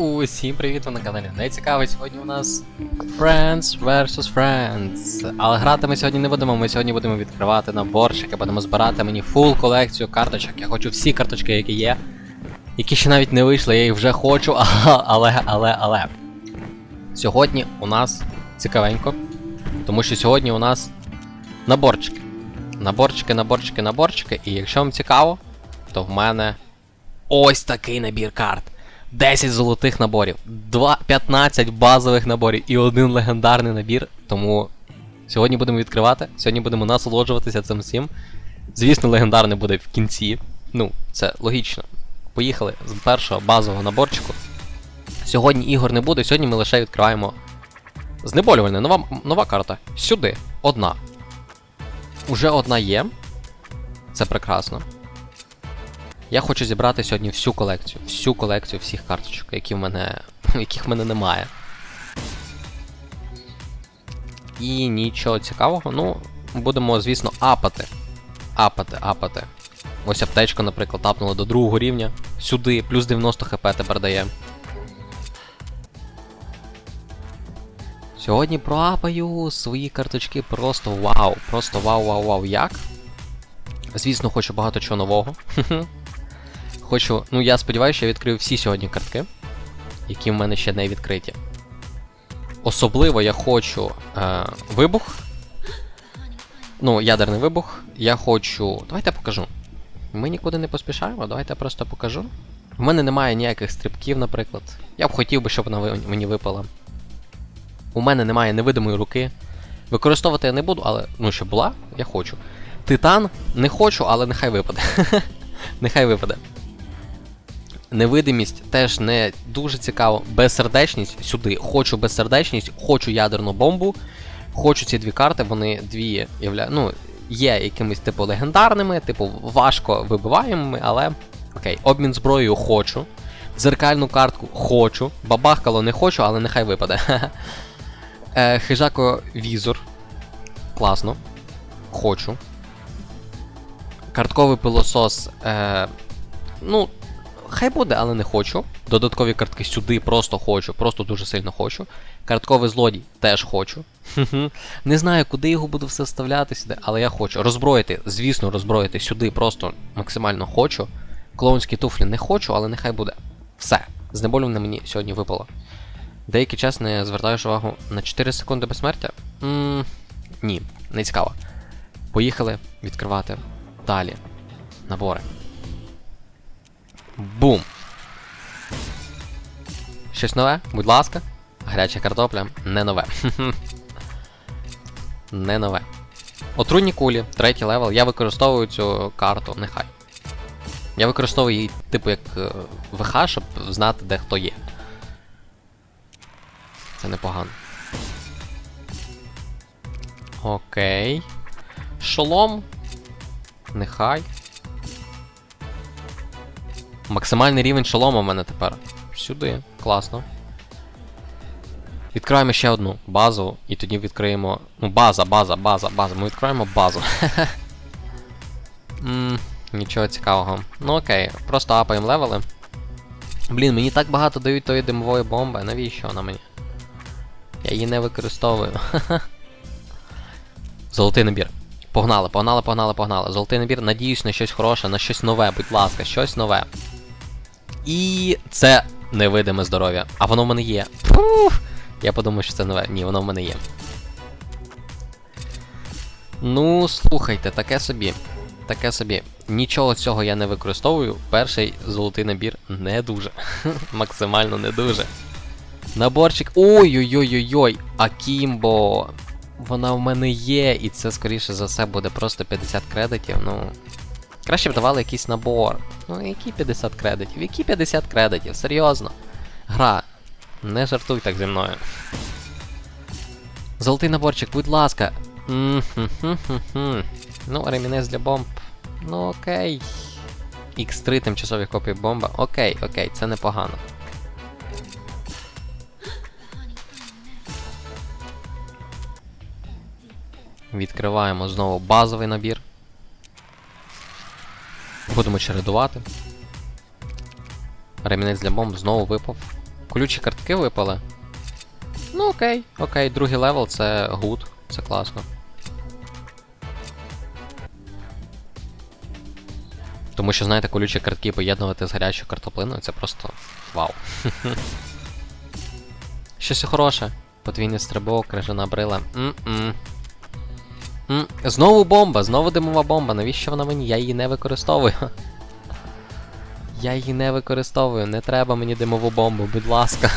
Усім привіт, ви на каналі Найцікавий. Сьогодні у нас Friends vs Friends. Але грати ми сьогодні не будемо, ми сьогодні будемо відкривати наборчики, будемо збирати мені фул колекцію карточок. Я хочу всі карточки, які є. Які ще навіть не вийшли, я їх вже хочу, але, але, але. Сьогодні у нас цікавенько. Тому що сьогодні у нас наборчики. Наборчики, наборчики, наборчики. І якщо вам цікаво, то в мене ось такий набір карт. 10 золотих наборів, 2, 15 базових наборів і один легендарний набір. Тому сьогодні будемо відкривати, сьогодні будемо насолоджуватися цим всім. Звісно, легендарний буде в кінці. Ну, це логічно. Поїхали з першого базового наборчику. Сьогодні ігор не буде, сьогодні ми лише відкриваємо знеболювальне. Нова, нова карта. Сюди. Одна. Уже одна є. Це прекрасно. Я хочу зібрати сьогодні всю колекцію. Всю колекцію всіх карточок, які в мене. яких в мене немає. І нічого цікавого. Ну, будемо, звісно, апати. Апати, апати. Ось аптечка, наприклад, апнула до другого рівня. Сюди, плюс 90 хп тепер дає. Сьогодні проапаю свої карточки просто вау. Просто вау-вау-вау. Як? Звісно, хочу багато чого нового. Хочу, ну я сподіваюся, я відкрию всі сьогодні картки, які в мене ще не відкриті. Особливо я хочу е, вибух. Ну, ядерний вибух. Я хочу. Давайте я покажу. Ми нікуди не поспішаємо, давайте я просто покажу. В мене немає ніяких стрибків, наприклад. Я б хотів би, щоб вона мені випала. У мене немає невидимої руки. Використовувати я не буду, але ну, щоб була, я хочу. Титан не хочу, але нехай випаде. нехай випаде. Невидимість теж не дуже цікаво. Безсердечність сюди. Хочу безсердечність, хочу ядерну бомбу. Хочу ці дві карти, вони дві явля... ну, є якимись типу легендарними, типу важко вибиваємими, але окей, обмін зброєю хочу. Дзеркальну картку хочу. Бабахкало не хочу, але нехай випаде. е, Хижако візор. Класно. Хочу. Картковий пилосос. Е, ну, хай буде, але не хочу. Додаткові картки сюди просто хочу, просто дуже сильно хочу. Картковий злодій теж хочу. Не знаю, куди його буду все вставляти сюди, але я хочу. Роззброїти, звісно, роззброїти сюди просто максимально хочу. Клоунські туфлі не хочу, але нехай буде. Все. Знеболюване мені сьогодні випало. Деякий час не звертаєш увагу на 4 секунди безсмертя? Ммм. Ні, не цікаво. Поїхали відкривати далі. Набори. Бум! Щось нове, будь ласка. Гаряча картопля не нове. не нове. Отруйні кулі, третій левел. Я використовую цю карту, нехай. Я використовую її, типу, як е, ВХ, щоб знати, де хто є. Це непогано. Окей. Шолом. Нехай. Максимальний рівень шолома в мене тепер. Сюди. Класно. Відкриваємо ще одну базу, і тоді відкриємо. Ну, база, база, база, база. Ми відкриваємо базу. Нічого цікавого. Ну окей, просто апаємо левели. Блін, мені так багато дають тої димової бомби. Навіщо вона мені? Я її не використовую. Золотий набір. Погнали, погнали, погнали, погнали. Золотий набір, надіюсь на щось хороше, на щось нове, будь ласка, щось нове. І це невидиме здоров'я. А воно в мене є. Фух. Я подумав, що це нове. Ні, воно в мене є. Ну, слухайте, таке собі. Таке собі. Нічого цього я не використовую. Перший золотий набір не дуже. Максимально не дуже. Наборчик. Ой-ой-ой-ой-ой! Акімбо! Вона в мене є, і це, скоріше за все, буде просто 50 кредитів. Ну. Краще б давали якийсь набор. Ну, які 50 кредитів? Які 50 кредитів? Серйозно. Гра. Не жартуй так зі мною. Золотий наборчик, будь ласка. Ну, ремінець для бомб. Ну окей. X3 тимчасові копії бомба. Окей, окей, це непогано. Відкриваємо знову базовий набір. Будемо чередувати. Ремінець для бомб знову випав. Колючі картки випали. Ну окей, окей, другий левел це гуд, це класно. Тому що, знаєте, колючі картки поєднувати з гарячою картоплиною це просто вау. Щось хороше. Подвійний стрибок, крижана брила. М-м. Знову бомба, знову димова бомба. Навіщо вона мені? Я її не використовую. Я її не використовую. Не треба мені димову бомбу, будь ласка.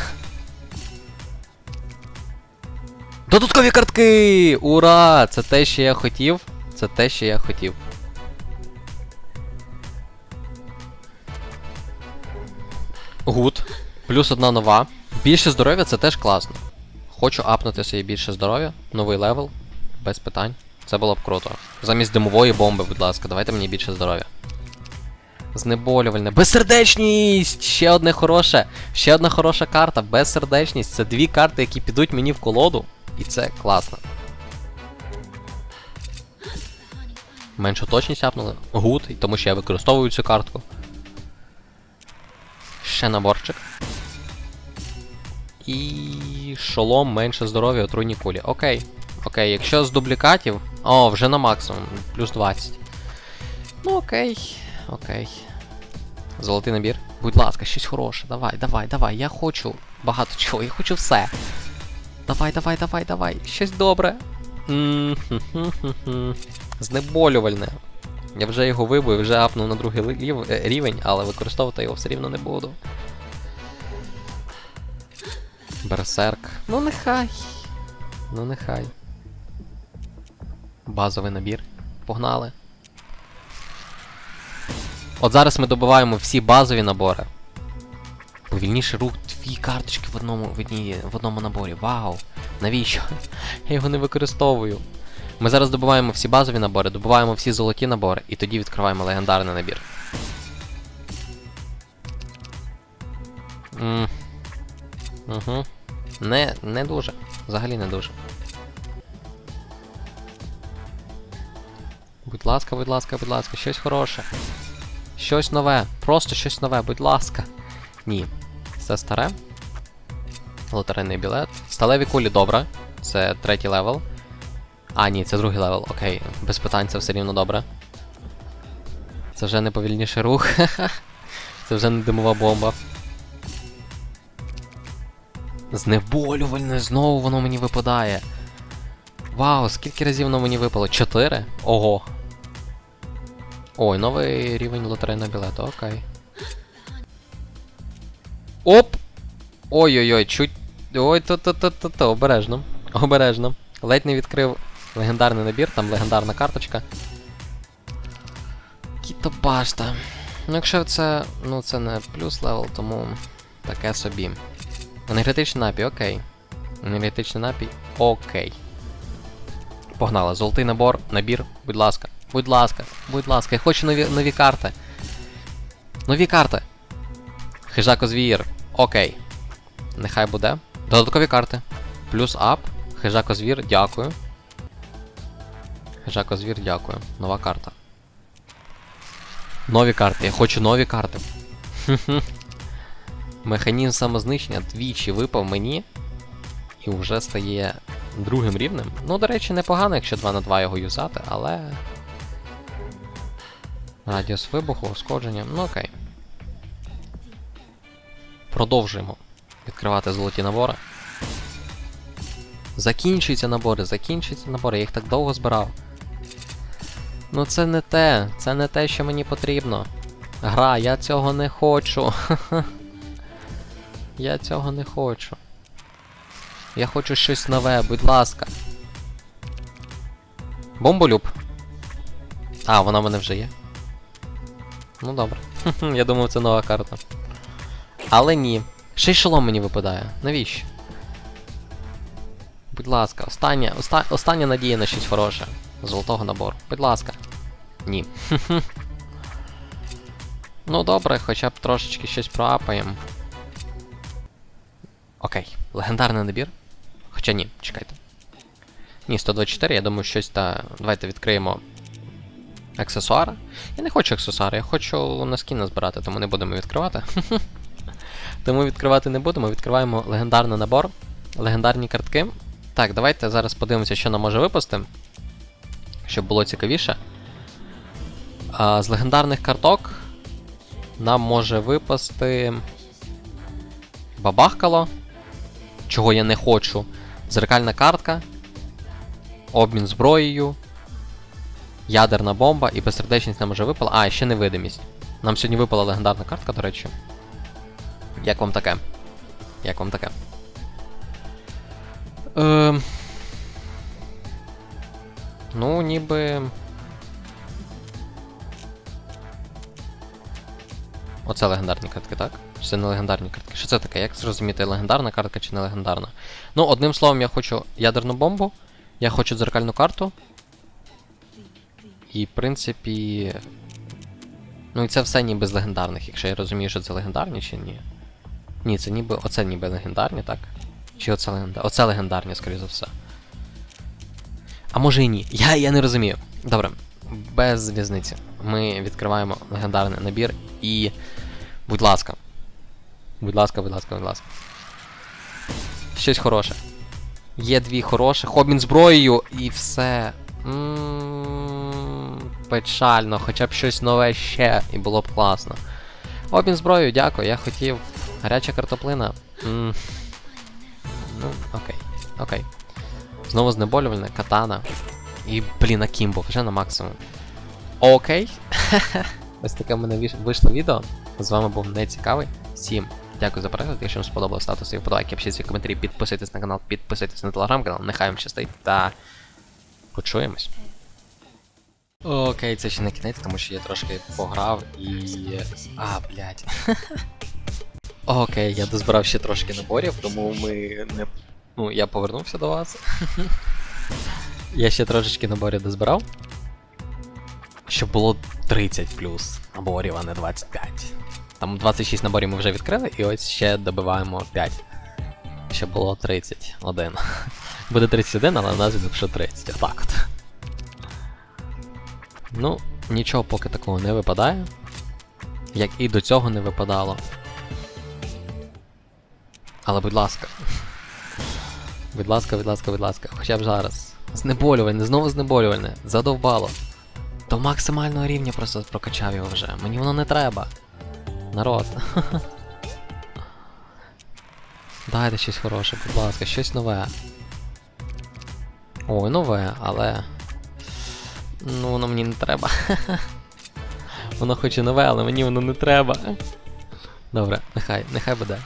Додаткові картки! Ура! Це те, що я хотів. Це те, що я хотів. Гуд. Плюс одна нова. Більше здоров'я це теж класно. Хочу апнути собі більше здоров'я. Новий левел. Без питань. Це було б круто. Замість димової бомби, будь ласка, давайте мені більше здоров'я. Знеболювальне. Безсердечність! Ще одне хороше. Ще одна хороша карта. Безсердечність. Це дві карти, які підуть мені в колоду. І це класно. Меншу точність апнули. Гуд, тому що я використовую цю картку. Ще наборчик. І шолом менше здоров'я отруйні кулі. Окей. Окей, якщо з дублікатів. О, вже на максимум. Плюс 20. Ну окей. Окей. Золотий набір. Будь ласка, щось хороше. Давай, давай, давай. Я хочу багато чого, я хочу все. Давай, давай, давай, давай. Щось добре. Знеболювальне. Я вже його вибив, вже апнув на другий е, рівень, але використовувати його все рівно не буду. Берсерк. Ну нехай. Ну нехай. Базовий набір. Погнали. От зараз ми добуваємо всі базові набори. Повільніший рух, дві карточки в одному, в, одній, в одному наборі. Вау! Навіщо? Я його не використовую. Ми зараз добуваємо всі базові набори, добуваємо всі золоті набори, і тоді відкриваємо легендарний набір. Угу. Не, не дуже. Взагалі не дуже. Будь ласка, будь ласка, будь ласка, щось хороше. Щось нове. Просто щось нове, будь ласка. Ні. Це старе. Лотерейний білет. Сталеві кулі добре. Це третій левел. А, ні, це другий левел. Окей, без питань це все рівно добре. Це вже не повільніший рух. це вже не димова бомба. Знеболювальне, знову воно мені випадає. Вау, скільки разів воно мені випало? Чотири? Ого. Ой, новий рівень лотерейного білету, окей. Оп! Ой-ой-ой, чуть. Ой, то-то-то-то-то, обережно. Обережно. Ледь не відкрив легендарний набір, там легендарна карточка. Кітобашта. Ну, якщо це. Ну, це не плюс левел, тому таке собі. Енергетичний напій, окей. Енергетичний напій, окей. Погнали, золотий набор, набір, будь ласка. Будь ласка, будь ласка, я хочу нові, нові карти. Нові карти. Хижако звір. Окей. Нехай буде. Додаткові карти. Плюс ап. Хижако звір, дякую. Хижако звір, дякую. Нова карта. Нові карти. Я хочу нові карти. Механізм самознищення двічі випав мені. І вже стає другим рівнем. Ну, до речі, непогано, якщо 2 на 2 його юзати, але. Радіус вибуху, ушкодження. Ну окей. Продовжуємо відкривати золоті набори. Закінчуються набори, закінчуються набори, я їх так довго збирав. Ну це не те, це не те, що мені потрібно. Гра, я цього не хочу. Я цього не хочу. Я хочу щось нове, будь ласка. Бомболюб. А, вона в мене вже є. Ну добре. Я думав, це нова карта. Але ні. Ще й шолом мені випадає. Навіщо? Будь ласка, остання, оста, остання надія на щось хороше. Золотого набору. Будь ласка. Ні. ну добре, хоча б трошечки щось проапаємо. Окей, легендарний набір. Хоча ні, чекайте. Ні, 124, я думаю, щось та. Давайте відкриємо аксесуари. Я не хочу аксесуари, я хочу на скіни збирати, тому не будемо відкривати. Тому відкривати не будемо. Відкриваємо легендарний набор, легендарні картки. Так, давайте зараз подивимося, що нам може випасти. Щоб було цікавіше. А, з легендарних карток нам може випасти. Бабахкало. Чого я не хочу. Зеркальна картка. Обмін зброєю. Ядерна бомба і безсердечність нам вже випала. А, ще невидимість. Нам сьогодні випала легендарна картка, до речі. Як вам таке? Як вам таке? Ем... Ну, ніби. Оце легендарні картки, так? Чи це не легендарні картки? Що це таке? Як зрозуміти, легендарна картка чи не легендарна? Ну, одним словом, я хочу ядерну бомбу, я хочу дзеркальну карту. І, в принципі. Ну і це все ніби з легендарних, якщо я розумію, що це легендарні чи ні. Ні, це ніби. Оце ніби легендарні, так? Чи оце легендарні? Оце легендарні, скоріше за все. А може і ні. Я, я не розумію. Добре, без різниці. Ми відкриваємо легендарний набір і. Будь ласка. Будь ласка, будь ласка, будь ласка. Щось хороше. Є дві хороших. Обмін зброєю і все. М, Печально, хоча б щось нове ще, і було б класно. Обмін зброєю, дякую, я хотів. Гаряча картоплина. М, Ну, окей. Окей. Знову знеболювальне, катана. І, блін, Акімбо, вже на максимум. Окей. Ось таке в мене вийшло відео. З вами був нецікавий. Всім дякую за перегляд. Якщо вам сподобалось, ставте свої вподобайки, пишіть свої коментарі, підписуйтесь на канал, підписуйтесь на телеграм-канал. Нехай вам щастить та почуємось. Окей, це ще не кінець, тому що я трошки пограв і. А, блядь. Окей, я дозбирав ще трошки наборів, тому ми не. Ну, я повернувся до вас. я ще трошечки наборів дозбирав. Щоб було 30 плюс наборів, а не 25. Там 26 наборів ми вже відкрили, і ось ще добиваємо 5. Щоб було 31. Буде 31, але у нас якщо 30. Отак от. Ну, нічого поки такого не випадає. Як і до цього не випадало. Але будь ласка. Будь ласка, будь ласка, будь ласка, хоча б зараз. Знеболювальне, знову знеболювальне. Задовбало. До максимального рівня просто прокачав його вже. Мені воно не треба. Народ. Дайте щось хороше, будь ласка, щось нове. Ой, нове, але. Ну, воно мені не треба. воно хоч і нове, але мені воно не треба. Добре, нехай, нехай буде.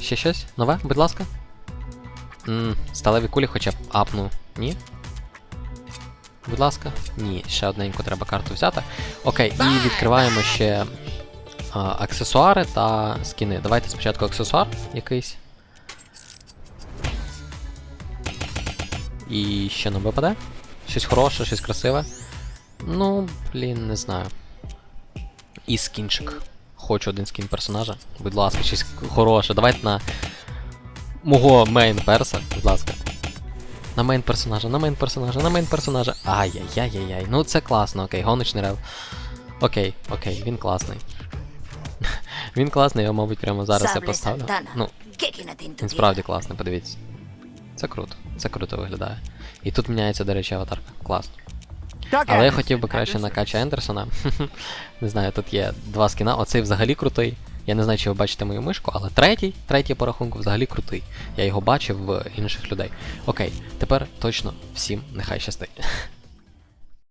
Ще щось? Нове, будь ласка. Ммм, сталеві кулі хоча б апну. Ні? Будь ласка. Ні, ще одненьку треба карту взяти. Окей, і відкриваємо ще а, аксесуари та скіни. Давайте спочатку аксесуар якийсь. І що нам випаде? Щось хороше, щось красиве. Ну, блін, не знаю. І скінчик. Хочу один скін персонажа. Будь ласка, щось хороше. Давайте на мого мейн перса, будь ласка. На мейн персонажа, на мейн персонажа, на мейн персонажа. Ай-яй-яй-яй-яй. Ну це класно, окей, гоночний рев. Окей, окей, він класний. він класний, я, мабуть, прямо зараз Sable поставлю. Ну, він справді класний, подивіться. Це круто, це круто виглядає. І тут міняється, до речі, аватарка. Класно. Але я хотів би краще на Кача Ендерсона. не знаю, тут є два скіна. Оцей взагалі крутий. Я не знаю, чи ви бачите мою мишку, але третій, третій по рахунку взагалі крутий. Я його бачив в інших людей. Окей, тепер точно всім нехай щастить.